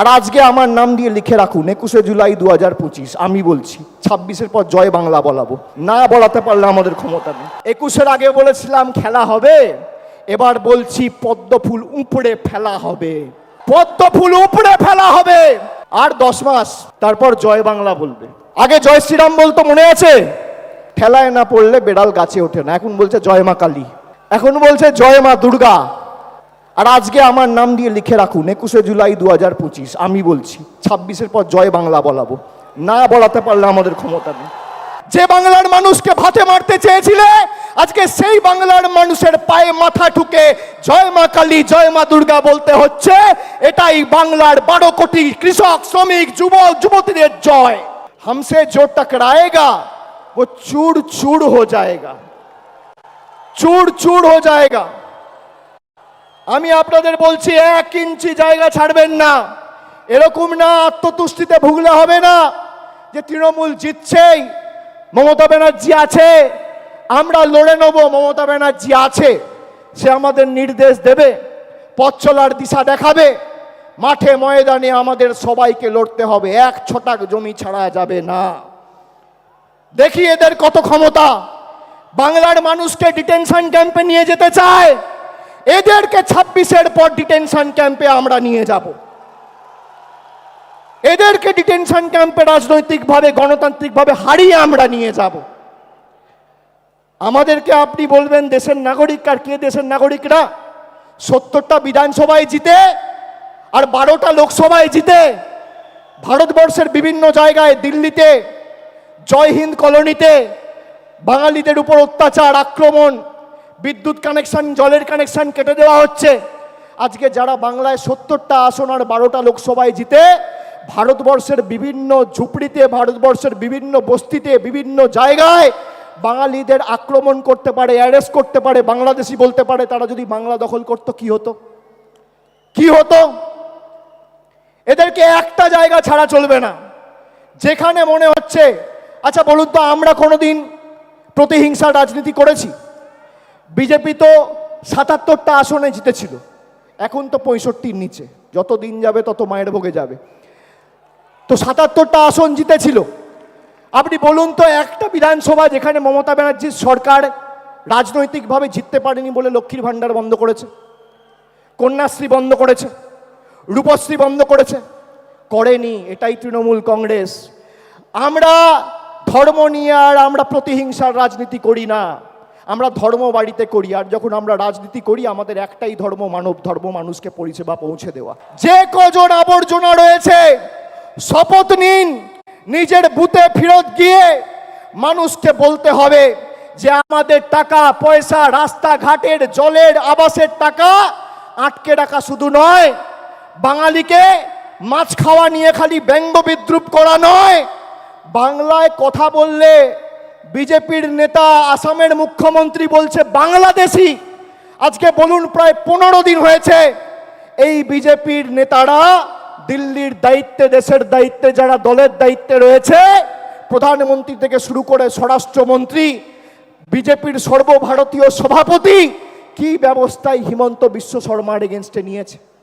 আর আজকে আমার নাম দিয়ে লিখে রাখুন, একুশে জুলাই দু হাজার পঁচিশ, আমি বলছি, ছাব্বিশের পর জয় বাংলা বলাবো। না বলাতে পারলে আমাদের ক্ষমতা নেই। একুশের আগে বলেছিলাম খেলা হবে, এবার বলছি পদ্ম ফুল উপড়ে ফেলা হবে। পদ্ম ফুল উপড়ে ফেলা হবে। আর দশ মাস, তারপর জয় বাংলা বলবে। আগে জয় শ্রীরাম বলতো মনে আছে? ঠেলায় না পড়লে বেড়াল গাছে ওঠে না। এখন বলছে জয় মা কালী। এখন বলছে জয় মা দুর্গা। আর আজকে আমার নাম দিয়ে লিখে রাখুন, একুশে জুলাই দু হাজার পঁচিশ, আমি বলছি, ছাব্বিশের পর জয় বাংলা বলাবো। না বলাতে পারলে আমাদের ক্ষমতা নেই। যে বাংলার মানুষকে ভাতে মারতে চেয়েছিলে, আজকে সেই বাংলার মানুষের পায়ে মাথা ঠুকে জয় মা কালী, জয় মা দুর্গা বলতে হচ্ছে, এটাই বাংলার বারো কোটি কৃষক, শ্রমিক, যুবক, যুবতীদের জয়। হামসে জো টকরায়েগা ও চুর চুর হো যায়গা চুর চুর হো যায়গা আমি আপনাদের বলছি, এক ইঞ্চি জায়গা ছাড়বেন না। এরকম না, আত্মতুষ্টিতে ভুগলে হবে না যে তৃণমূল জিতছেই। মমতা ব্যানার্জি আছে, আমরা লড়ে নেব, মমতা ব্যানার্জি আছে। সে আমাদের নির্দেশ দেবে, পথ চলার দিশা দেখাবে। মাঠে ময়দানে আমাদের সবাইকে লড়তে হবে, এক ছটাক জমি ছাড়া যাবে না। দেখি এদের কত ক্ষমতা। বাংলার মানুষকে ডিটেনশন ক্যাম্পে নিয়ে যেতে চায়। এদেরকে ছাব্বিশের পর ডিটেনশন ক্যাম্পে আমরা নিয়ে যাব। এদেরকে ডিটেনশন ক্যাম্পে রাজনৈতিকভাবে, গণতান্ত্রিকভাবে হারিয়ে আমরা নিয়ে যাব। আমাদেরকে আপনি বলবেন, দেশের নাগরিক আর কে দেশের নাগরিকরা? সত্তরটা বিধানসভায় জিতে আর বারোটা লোকসভায় জিতে। ভারতবর্ষের বিভিন্ন জায়গায় দিল্লিতে, জয় হিন্দ কলোনিতে বাঙালিদের উপর অত্যাচার, আক্রমণ বিদ্যুৎ কানেকশন জলের কানেকশন কেটে দেওয়া হচ্ছে। আজকে যারা বাংলায় সত্তরটা আসন আর বারোটা লোকসভায় জিতে, ভারতবর্ষের বিভিন্ন ঝুপড়িতে, ভারতবর্ষের বিভিন্ন বস্তিতে, বিভিন্ন জায়গায় বাঙালিদের আক্রমণ করতে পারে অ্যারেস্ট করতে পারে, বাংলাদেশি বলতে পারে, তারা যদি বাংলা দখল করতো, কি হতো? কি হতো? এদেরকে একটা জায়গা ছাড়া চলবে না। যেখানে মনে হচ্ছে আচ্ছা বলুন তো, আমরা কোনোদিন প্রতিহিংসা রাজনীতি করেছি? বিজেপি তো সাতাত্তরটা আসনে জিতেছিল, এখন তো পঁয়ষট্টির নিচে। যত দিন যাবে তত মায়ের ভোগে যাবে। তো সাতাত্তরটা আসন জিতেছিল। আপনি বলুন তো, একটা বিধানসভা যেখানে মমতা ব্যানার্জির সরকার রাজনৈতিকভাবে জিততে পারেনি বলে লক্ষ্মীর ভাণ্ডার বন্ধ করেছে, কন্যাশ্রী বন্ধ করেছে, রূপশ্রী বন্ধ করেছে, করেনি, এটাই তৃণমূল কংগ্রেস। আমরা ধর্ম নিয়ে আর আমরা প্রতিহিংসার রাজনীতি করি না। আমরা ধর্ম বাড়িতে করি, আর যখন আমরা রাজনীতি করি, আমাদের একটাই ধর্ম, মানব ধর্ম, মানুষকে পরিষেবা পৌঁছে দেওয়া। যে কজন আবর্জনা রয়েছে, শপথ নিন, নিজের বুথে ফেরত গিয়ে মানুষকে বলতে হবে যে আমাদের টাকা, পয়সা, রাস্তাঘাটের জলের আবাসের টাকা আটকে রাখা শুধু নয়, বাঙালিকে মাছ খাওয়া নিয়ে খালি ব্যঙ্গ বিদ্রুপ করা নয়, বাংলায় কথা বললে বিজেপির নেতা আসামের মুখ্যমন্ত্রী বলছে, বাংলাদেশি। আজকে বলুন, প্রায় পনেরো দিন হয়েছে এই বিজেপির নেতারা দিল্লির দায়িত্বে, দেশের দায়িত্বে, যারা দলের দায়িত্বে রয়েছে, প্রধানমন্ত্রী থেকে শুরু করে স্বরাষ্ট্রমন্ত্রী, বিজেপির সর্বভারতীয় সভাপতি, কি ব্যবস্থায় হিমন্ত বিশ্ব শর্মার এগেনস্টে নিয়েছে?